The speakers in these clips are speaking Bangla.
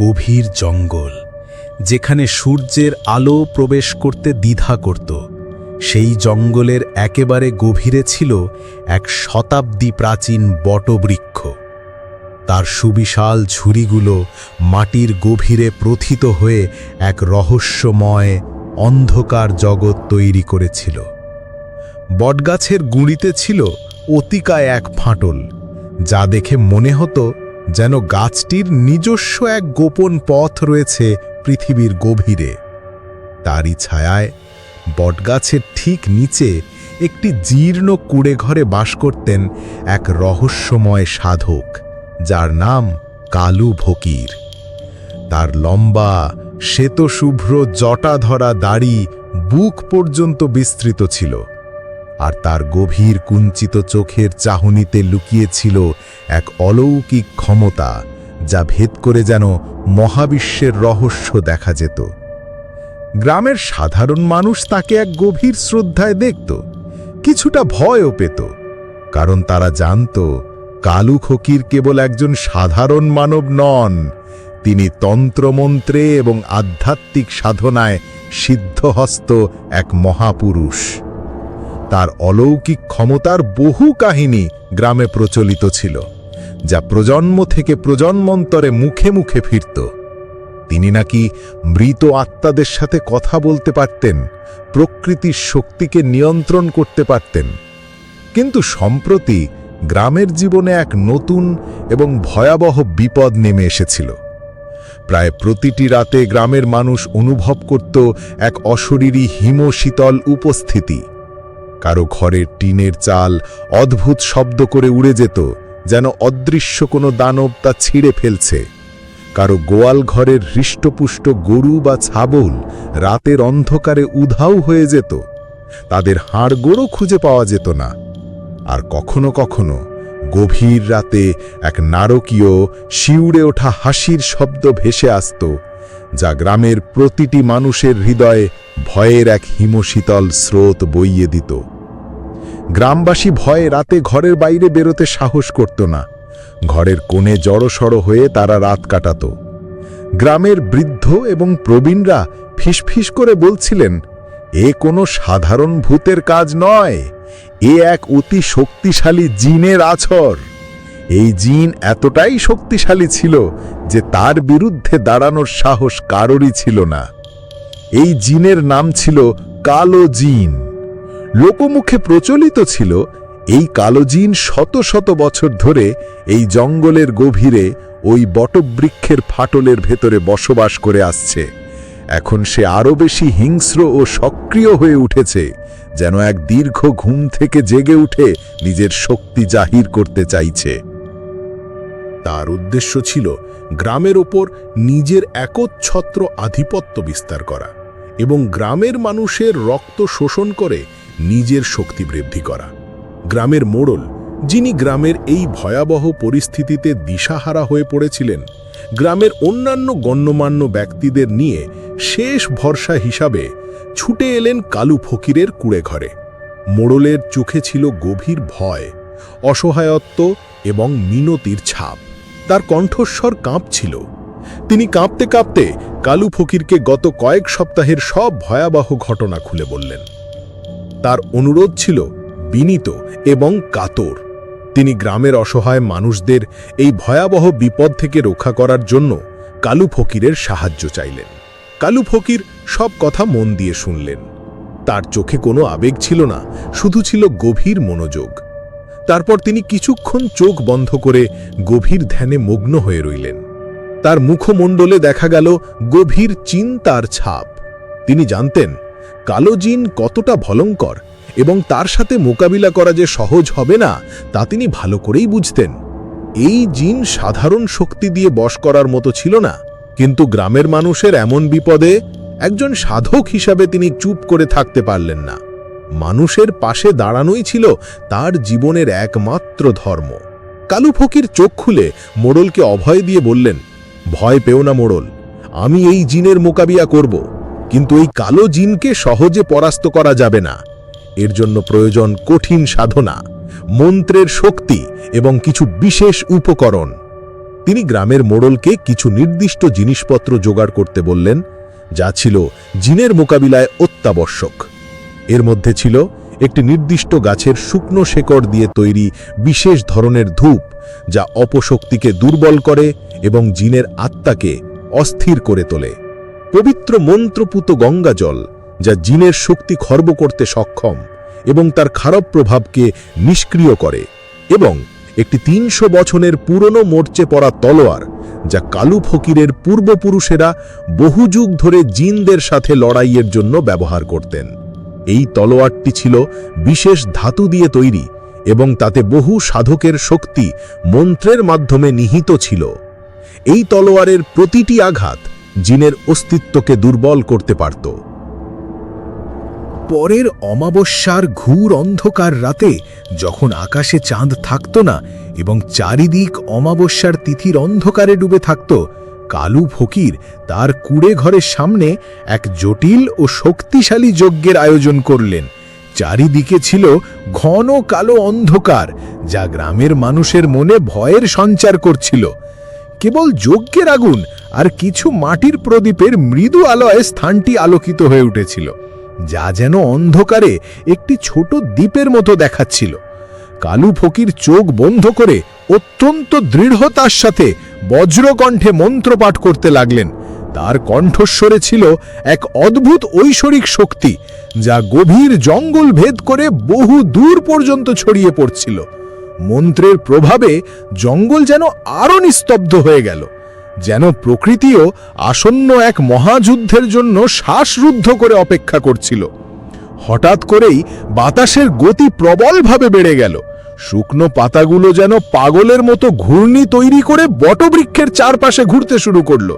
গভীর জঙ্গল, যেখানে সূর্যের আলো প্রবেশ করতে দ্বিধা করত। সেই জঙ্গলের একেবারে গভীরে ছিল এক শতাব্দী প্রাচীন বটবৃক্ষ। তার সুবিশাল ঝুড়িগুলো মাটির গভীরে প্রথিত হয়ে এক রহস্যময়, অন্ধকার জগৎ তৈরি করেছিল। বটগাছের গুঁড়িতে ছিল অতিকায় এক ফাটল, যা দেখে মনে হতো যেন গাছটির নিজস্ব এক গোপন পথ রয়েছে পৃথিবীর গভীরে। তারই ছায়ায় বটগাছের ঠিক নিচে একটি জীর্ণ কুড়ে ঘরে বাস করতেন এক রহস্যময় সাধক, যার নাম কালু ভকির। তার লম্বা, শ্বেতশুভ্র, জটাধরা দাড়ি বুক পর্যন্ত বিস্তৃত ছিল। আর তার গভীর কুঞ্চিত চোখের চাহনিতে লুকিয়েছিল এক অলৌকিক ক্ষমতা যা ভেদ করে যেন মহাবিশ্বের রহস্য দেখা যেত। গ্রামের সাধারণ মানুষ তাকে এক গভীর শ্রদ্ধায় দেখত, কিছুটা ভয়ও পেত, কারণ তারা জানত কালু ফকির কেবল একজন সাধারণ মানব নন, তিনি তন্ত্রমন্ত্রে এবং আধ্যাত্মিক সাধনায় সিদ্ধহস্ত এক মহাপুরুষ। তার অলৌকিক ক্ষমতার বহু কাহিনী গ্রামে প্রচলিত ছিল, যা প্রজন্ম থেকে প্রজন্মন্তরে মুখে মুখে ফিরত। তিনি নাকি মৃত আত্মাদের সাথে কথা বলতে পারতেন, প্রকৃতির শক্তিকে নিয়ন্ত্রণ করতে পারতেন। কিন্তু সম্প্রতি গ্রামের জীবনে এক নতুন এবং ভয়াবহ বিপদ নেমে এসেছিল। প্রায় প্রতিটি রাতে গ্রামের মানুষ অনুভব করত এক অশরীরী হিমশীতল উপস্থিতি। কারও ঘরের টিনের চাল অদ্ভুত শব্দ করে উড়ে যেত, যেন অদৃশ্য কোনো দানব তা ছিঁড়ে ফেলছে। কারও গোয়াল ঘরের হৃষ্টপুষ্ট গরু বা ছাবল রাতের অন্ধকারে উধাও হয়ে যেত। তাদের হাড়গোড়ও খুঁজে পাওয়া যেত না। আর কখনো কখনো গভীর রাতে এক নারকীয় শিউড়ে ওঠা হাসির শব্দ ভেসে আসত, যা গ্রামের প্রতিটি মানুষের হৃদয়ে ভয়ের এক হিমশীতল স্রোত বইয়ে দিত। গ্রামবাসী ভয়ে রাতে ঘরের বাইরে বেরোতে সাহস করত না। ঘরের কোণে জড়সড় হয়ে তারা রাত কাটাত। গ্রামের বৃদ্ধ এবং প্রবীণরা ফিসফিস করে বলছিলেন, এ কোনো সাধারণ ভূতের কাজ নয়। এ এক অতি শক্তিশালী জিনের আছর। এই জিন এতটাই শক্তিশালী ছিল যে তার বিরুদ্ধে দাঁড়ানোর সাহস কারোরই ছিল না। এই জিনের নাম ছিল কালো জিন। লোকমুখে প্রচলিত ছিল এই কালো জিন শত শত বছর ধরে এই জঙ্গলের গভীরে ওই বটবৃক্ষের ফাটলের ভেতরে বসবাস করে আসছে। এখন সে আরও বেশি হিংস্র ও সক্রিয় হয়ে উঠেছে, যেন এক দীর্ঘ ঘুম থেকে জেগে উঠে নিজের শক্তি জাহির করতে চাইছে। তার উদ্দেশ্য ছিল গ্রামের ওপর নিজের একচ্ছত্র আধিপত্য বিস্তার করা এবং গ্রামের মানুষের রক্ত শোষণ করে নিজের শক্তি বৃদ্ধি করা। গ্রামের মোড়ল, যিনি গ্রামের এই ভয়াবহ পরিস্থিতিতে দিশাহারা হয়ে পড়েছিলেন, গ্রামের অন্যান্য গণ্যমান্য ব্যক্তিদের নিয়ে শেষ ভরসা হিসাবে ছুটে এলেন কালু ফকিরের কুড়ে ঘরে। মোড়লের চোখে ছিল গভীর ভয়, অসহায়ত্ব এবং মিনতির ছাপ। তার কণ্ঠস্বর কাঁপছিল। তিনি কাঁপতে কাঁপতে কালু ফকিরকে গত কয়েক সপ্তাহের সব ভয়াবহ ঘটনা খুলে বললেন। তার অনুরোধ ছিল বিনীত এবং কাতর। তিনি গ্রামের অসহায় মানুষদের এই ভয়াবহ বিপদ থেকে রক্ষা করার জন্য কালু ফকিরের সাহায্য চাইলেন। কালু ফকির সব কথা মন দিয়ে শুনলেন। তার চোখে কোনো আবেগ ছিল না, শুধু ছিল গভীর মনোযোগ। তারপর তিনি কিছুক্ষণ চোখ বন্ধ করে গভীর ধ্যানে মগ্ন হয়ে রইলেন। তার মুখমণ্ডলে দেখা গেল গভীর চিন্তার ছাপ। তিনি জানতেন কালো জিন কতটা ভলঙ্কর এবং তার সাথে মোকাবিলা করা যে সহজ হবে না, তা তিনি ভালো করেই বুঝতেন। এই জিন সাধারণ শক্তি দিয়ে বশ করার মতো ছিল না, কিন্তু গ্রামের মানুষের এমন বিপদে একজন সাধক হিসাবে তিনি চুপ করে থাকতে পারলেন না। মানুষের পাশে দাঁড়ানোই ছিল তার জীবনের একমাত্র ধর্ম। কালু ফকির চোখ খুলে মোড়লকে অভয় দিয়ে বললেন, ভয় পেও না মোড়ল, আমি এই জিনের মোকাবিলা করব। কিন্তু এই কালো জিনকে সহজে পরাস্ত করা যাবে না। এর জন্য প্রয়োজন কঠিন সাধনা, মন্ত্রের শক্তি এবং কিছু বিশেষ উপকরণ। তিনি গ্রামের মোড়লকে কিছু নির্দিষ্ট জিনিসপত্র জোগাড় করতে বললেন, যা ছিল জিনের মোকাবিলায় অত্যাবশ্যক। এর মধ্যে ছিল একটি নির্দিষ্ট গাছের শুকনো শেকড় দিয়ে তৈরি বিশেষ ধরনের ধূপ, যা অপশক্তিকে দুর্বল করে এবং জিনের আত্মাকে অস্থির করে তোলে। পবিত্র মন্ত্রপুত গঙ্গা জল যা জিনের শক্তি খর্ব করতে সক্ষম এবং তার খারাপ প্রভাবকে নিষ্ক্রিয় করে এবং একটি তিনশো বছরের পুরনো মোর্চে পড়া তলোয়ার, যা কালু ফকিরের পূর্বপুরুষেরা বহু যুগ ধরে জিনদের সাথে লড়াইয়ের জন্য ব্যবহার করতেন। এই তলোয়ারটি ছিল বিশেষ ধাতু দিয়ে তৈরি এবং তাতে বহু সাধকের শক্তি মন্ত্রের মাধ্যমে নিহিত ছিল। এই তলোয়ারের প্রতিটি আঘাত জিনের অস্তিত্বকে দুর্বল করতে পারত। পরের অমাবস্যার ঘুর অন্ধকার রাতে যখন আকাশে চাঁদ থাকত না এবং চারিদিক অমাবস্যার তিথির অন্ধকারে ডুবে থাকত, কালু ফকির তার কুড়ে ঘরের সামনে এক জটিল ও শক্তিশালী যজ্ঞের আয়োজন করলেন। চারিদিকে ছিল ঘন কালো অন্ধকার, যা গ্রামের মানুষের মনে ভয়ের সঞ্চার করছিল। কেবল যজ্ঞের আগুন আর কিছু মাটির প্রদীপের মৃদু আলোয় স্থানটি আলোকিত হয়ে উঠেছিল, যা যেন অন্ধকারে একটি ছোট দ্বীপের মতো দেখাচ্ছিল। কালু ফকির চোখ বন্ধ করে অত্যন্ত দৃঢ়তার সাথে বজ্রকণ্ঠে মন্ত্রপাঠ করতে লাগলেন। তার কণ্ঠস্বরে ছিল এক অদ্ভুত ঐশ্বরিক শক্তি, যা গভীর জঙ্গল ভেদ করে বহু দূর পর্যন্ত ছড়িয়ে পড়ছিল। মন্ত্রের প্রভাবে জঙ্গল যেন আরও নিস্তব্ধ হয়ে গেল, যেন প্রকৃতিও আসন্ন এক মহাযুদ্ধের জন্য শ্বাসরুদ্ধ করে অপেক্ষা করছিল। হঠাৎ করেই বাতাসের গতি প্রবলভাবে বেড়ে গেল, শুকনো পাতাগুলো যেন পাগলের মতো ঘূর্ণি তৈরি করে বটবৃক্ষের চারপাশে ঘুরতে শুরু করল।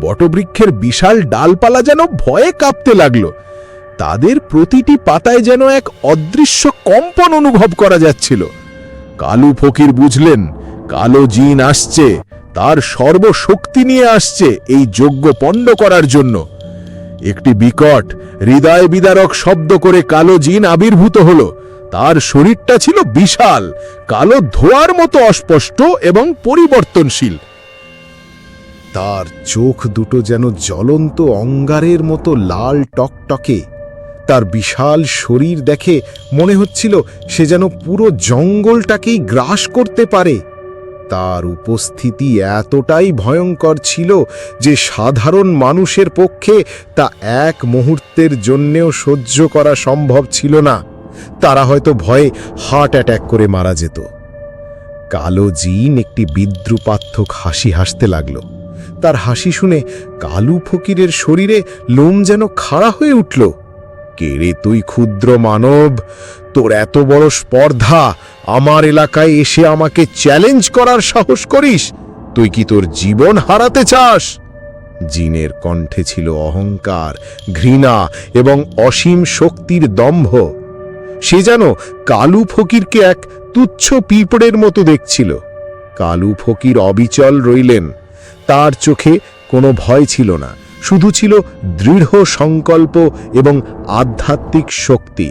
বটবৃক্ষের বিশাল ডালপালা যেন ভয়ে কাঁপতে লাগল, তাদের প্রতিটি পাতায় যেন এক অদৃশ্য কম্পন অনুভব করা যাচ্ছিল। কালু ফকির বুঝলেন, কালো জিন আসছে, তার সর্বশক্তি নিয়ে আসছে এই যজ্ঞ পণ্ড করার জন্য। একটি বিকট হৃদয় বিদারক শব্দ করে কালো জিন আবির্ভূত হল। তার শরীরটা ছিল বিশাল, কালো ধোয়ার মতো অস্পষ্ট এবং পরিবর্তনশীল। তার চোখ দুটো যেন জ্বলন্ত অঙ্গারের মতো লাল টকটকে। তার বিশাল শরীর দেখে মনে হচ্ছিল সে যেন পুরো জঙ্গলটাকেই গ্রাস করতে পারে। তার উপস্থিতি এতটাই ভয়ঙ্কর ছিল যে সাধারণ মানুষের পক্ষে তা এক মুহূর্তের জন্যেও সহ্য করা সম্ভব ছিল না। তারা হয়তো ভয়ে হার্ট অ্যাট্যাক করে মারা যেত। কালো জিন একটি বিদ্রুপাত্মক হাসি হাসতে লাগল। তার হাসি শুনে কালু ফকিরের শরীরে লোম যেন খাড়া হয়ে উঠল। কে রে তুই ক্ষুদ্র মানব? তোর এত বড় স্পর্ধা, আমার এলাকায় এসে আমাকে চ্যালেঞ্জ করার সাহস করিস? তুই কি তোর জীবন হারাতে চাস? জিনের কণ্ঠে ছিল অহংকার, ঘৃণা এবং অসীম শক্তির দম্ভ। সে যেন কালু ফকিরকে এক তুচ্ছ পিঁপড়ের মতো দেখছিল। কালু ফকির অবিচল রইলেন। তার চোখে কোনো ভয় ছিল না। শুধু ছিল দৃঢ় সংকল্প এবং আধ্যাত্মিক শক্তি।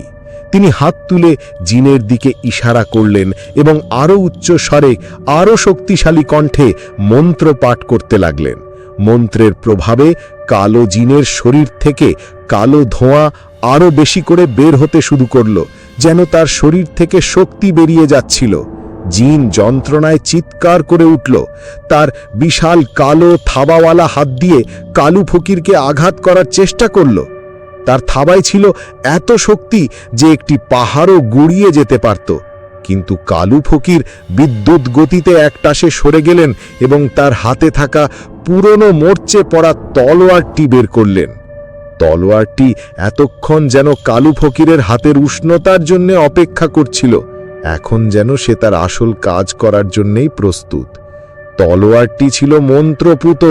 তিনি হাত তুলে জিনের দিকে ইশারা করলেন এবং আরও উচ্চ স্বরে, আরও শক্তিশালী কণ্ঠে মন্ত্র পাঠ করতে লাগলেন। মন্ত্রের প্রভাবে কালো জিনের শরীর থেকে কালো ধোঁয়া আরও বেশি করে বের হতে শুরু করল, যেন তার শরীর থেকে শক্তি বেরিয়ে যাচ্ছিল। জিন যন্ত্রণায় চিৎকার করে উঠল। তার বিশাল কালো থাবাওয়ালা হাত দিয়ে কালু ফকিরকে আঘাত করার চেষ্টা করল। তার থাবায় ছিল এত শক্তি যে একটি পাহাড়ও গুড়িয়ে যেতে পারত। কিন্তু কালু ফকির বিদ্যুৎ গতিতে একটাসে সরে গেলেন এবং তার হাতে থাকা পুরনো মোর্চে পড়া তলোয়ারটি বের করলেন। তলোয়ারটি এতক্ষণ যেন কালু ফকিরের হাতের উষ্ণতার জন্য অপেক্ষা করছিল। এখন যেন সে তার আসল কাজ করার জন্যেই প্রস্তুত। তলোয়ারটি ছিল মন্ত্রপুত,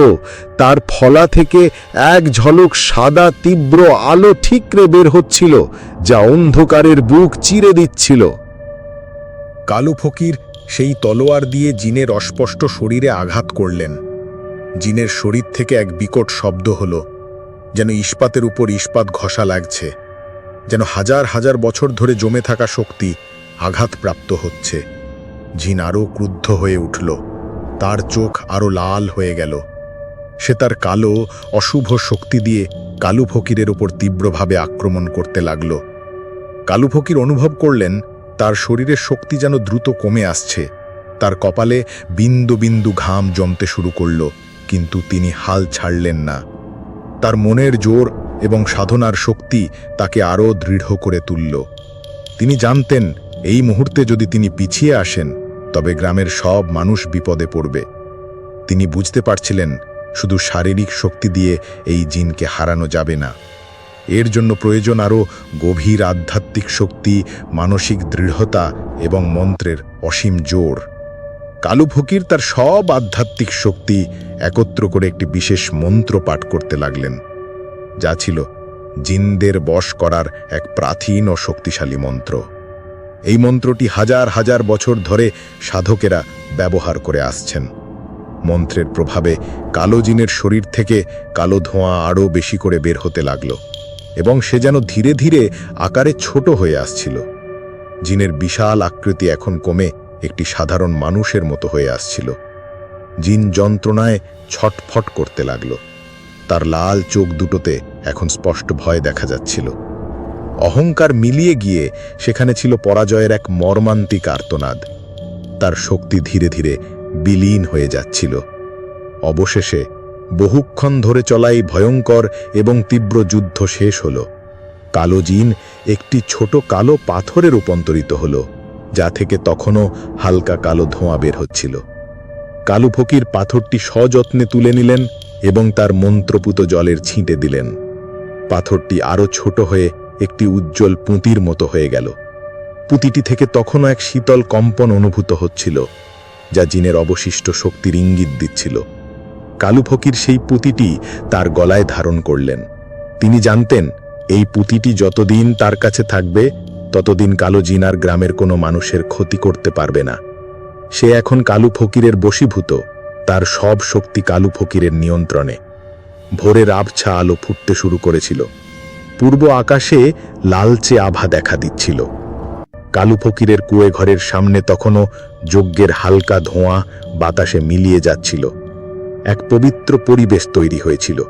তার ফলা থেকে এক ঝলক সাদা তীব্র আলো ঠিকরে বের হচ্ছিল, যা অন্ধকারের বুক চিরে দিচ্ছিল। কালু ফকির সেই তলোয়ার দিয়ে জিনের অস্পষ্ট শরীরে আঘাত করলেন। জিনের শরীর থেকে এক বিকট শব্দ হল, যেন ইস্পাতের উপর ইস্পাত ঘষা লাগছে, যেন হাজার হাজার বছর ধরে জমে থাকা শক্তি আঘাতপ্রাপ্ত হচ্ছে। জিন আরও ক্রুদ্ধ হয়ে উঠল। তার চোখ আরও লাল হয়ে গেল। সে তার কালো, অশুভ শক্তি দিয়ে কালু ফকিরের ওপর তীব্রভাবে আক্রমণ করতে লাগল। কালু ফকির অনুভব করলেন, তার শরীরের শক্তি যেন দ্রুত কমে আসছে। তার কপালে বিন্দু বিন্দু ঘাম জমতে শুরু করল, কিন্তু তিনি হাল ছাড়লেন না। তার মনের জোর এবং সাধনার শক্তি তাকে আরও দৃঢ় করে তুলল। তিনি জানতেন এই মুহূর্তে যদি তিনি পিছিয়ে আসেন, তবে গ্রামের সব মানুষ বিপদে পড়বে। তিনি বুঝতে পারছিলেন, শুধু শারীরিক শক্তি দিয়ে এই জিনকে হারানো যাবে না। এর জন্য প্রয়োজন আরও গভীর আধ্যাত্মিক শক্তি, মানসিক দৃঢ়তা এবং মন্ত্রের অসীম জোর। কালু ফকির তার সব আধ্যাত্মিক শক্তি একত্র করে একটি বিশেষ মন্ত্র পাঠ করতে লাগলেন, যা ছিল, জিনদের বশ করার এক প্রাচীন ও শক্তিশালী মন্ত্র। এই মন্ত্রটি হাজার হাজার বছর ধরে সাধকেরা ব্যবহার করে আসছেন। মন্ত্রের প্রভাবে কালো জিনের শরীর থেকে কালো ধোঁয়া আরও বেশি করে বের হতে লাগল এবং সে যেন ধীরে ধীরে আকারে ছোট হয়ে আসছিল। জিনের বিশাল আকৃতি এখন কমে একটি সাধারণ মানুষের মতো হয়ে আসছিল। জিন যন্ত্রণায় ছটফট করতে লাগল। তার লাল চোখ দুটোতে এখন স্পষ্ট ভয় দেখা যাচ্ছিল। অহংকার মিলিয়ে গিয়ে সেখানে ছিল পরাজয়ের এক মর্মান্তিক আর্তনাদ। তার শক্তি ধীরে ধীরে বিলীন হয়ে যাচ্ছিল। অবশেষে বহুক্ষণ ধরে চলা এই ভয়ঙ্কর এবং তীব্র যুদ্ধ শেষ হল। কালো জিন একটি ছোট কালো পাথরে রূপান্তরিত হল, যা থেকে তখনও হালকা কালো ধোঁয়া বের হচ্ছিল। কালু ফকির পাথরটি সযত্নে তুলে নিলেন এবং তার মন্ত্রপুত জলের ছিঁটে দিলেন। পাথরটি আরও ছোট হয়ে একটি উজ্জ্বল পুঁতির মতো হয়ে গেল। পুঁতিটি থেকে তখনও এক শীতল কম্পন অনুভূত হচ্ছিল, যা জিনের অবশিষ্ট শক্তির ইঙ্গিত দিচ্ছিল। কালু ফকির সেই পুঁতিটি তার গলায় ধারণ করলেন। তিনি জানতেন, এই পুঁতিটি যতদিন তার কাছে থাকবে, ততদিন কালো জিনার গ্রামের কোনো মানুষের ক্ষতি করতে পারবে না। সে এখন কালু ফকিরের বশীভূত, তার সব শক্তি কালু ফকিরের নিয়ন্ত্রণে। ভোরের আবছা আলো ফুটতে শুরু করেছিল। পূর্ব আকাশে লালচে আভা দেখা দিচ্ছিল। কালু ফকিরের কুয়ে ঘরের সামনে তখনও যজ্ঞের হালকা ধোঁয়া বাতাসে মিলিয়ে যাচ্ছিল। এক পবিত্র পরিবেশ তৈরি হয়েছিল।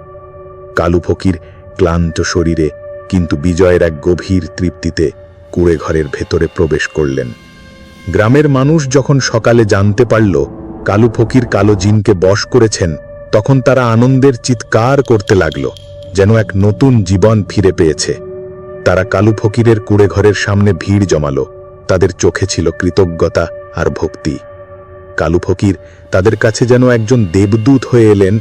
কালু ফকির ক্লান্ত শরীরে কিন্তু বিজয়ের এক গভীর তৃপ্তিতে কুড়ে ঘরের ভেতরে প্রবেশ করলেন। গ্রামের মানুষ যখন সকালে জানতে পারল কালু ফকির কালো জিনকে বশ করেছেন, তখন তারা আনন্দের চিৎকার করতে লাগল। যেন এক নতুন জীবন ফিরে পেয়েছে। তারা কালু ফকিরের কুড়ে ঘরের সামনে ভিড় জমালো। তাদের চোখে ছিল কৃতজ্ঞতা আর ভক্তি। কালু ফকির তাদের কাছে যেন একজন দেবদূত হয়ে এলেন,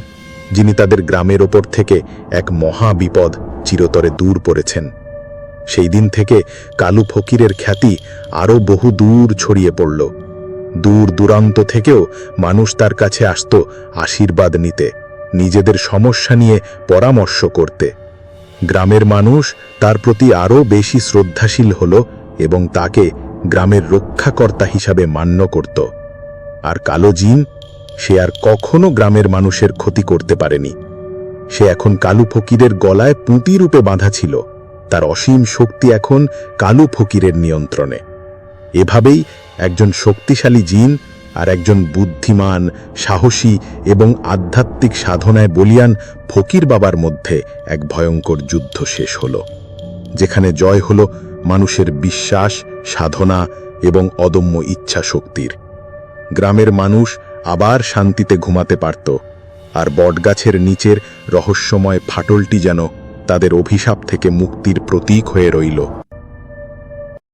যিনি তাদের গ্রামের ওপর থেকে এক মহা বিপদ চিরতরে দূর করেছেন সেই দিন থেকে কালু ফকিরের খ্যাতি আরও বহু দূর ছড়িয়ে পড়ল। দূর দূরান্ত থেকেও মানুষ তার কাছে আসত আশীর্বাদ নিতে। নিজেদের সমস্যা নিয়ে পরামর্শ করতে। গ্রামের মানুষ তার প্রতি আরও বেশি শ্রদ্ধাশীল হল এবং তাকে গ্রামের রক্ষাকর্তা হিসাবে মান্য করত। আর কালো জিন, সে আর কখনো গ্রামের মানুষের ক্ষতি করতে পারেনি। সে এখন কালু ফকিরের গলায় পুঁতি রূপে বাঁধা ছিল। তার অসীম শক্তি এখন কালু ফকিরের নিয়ন্ত্রণে। এভাবেই একজন শক্তিশালী জিন আর একজন বুদ্ধিমান, সাহসী এবং আধ্যাত্মিক সাধনায় বলিয়ান ফকির বাবার মধ্যে এক ভয়ঙ্কর যুদ্ধ শেষ হল, যেখানে জয় হল মানুষের বিশ্বাস, সাধনা এবং অদম্য ইচ্ছা শক্তির। গ্রামের মানুষ আবার শান্তিতে ঘুমাতে পারত, আর বটগাছের নিচের রহস্যময় ফাটলটি যেন তাদের অভিশাপ থেকে মুক্তির প্রতীক হয়ে রইল।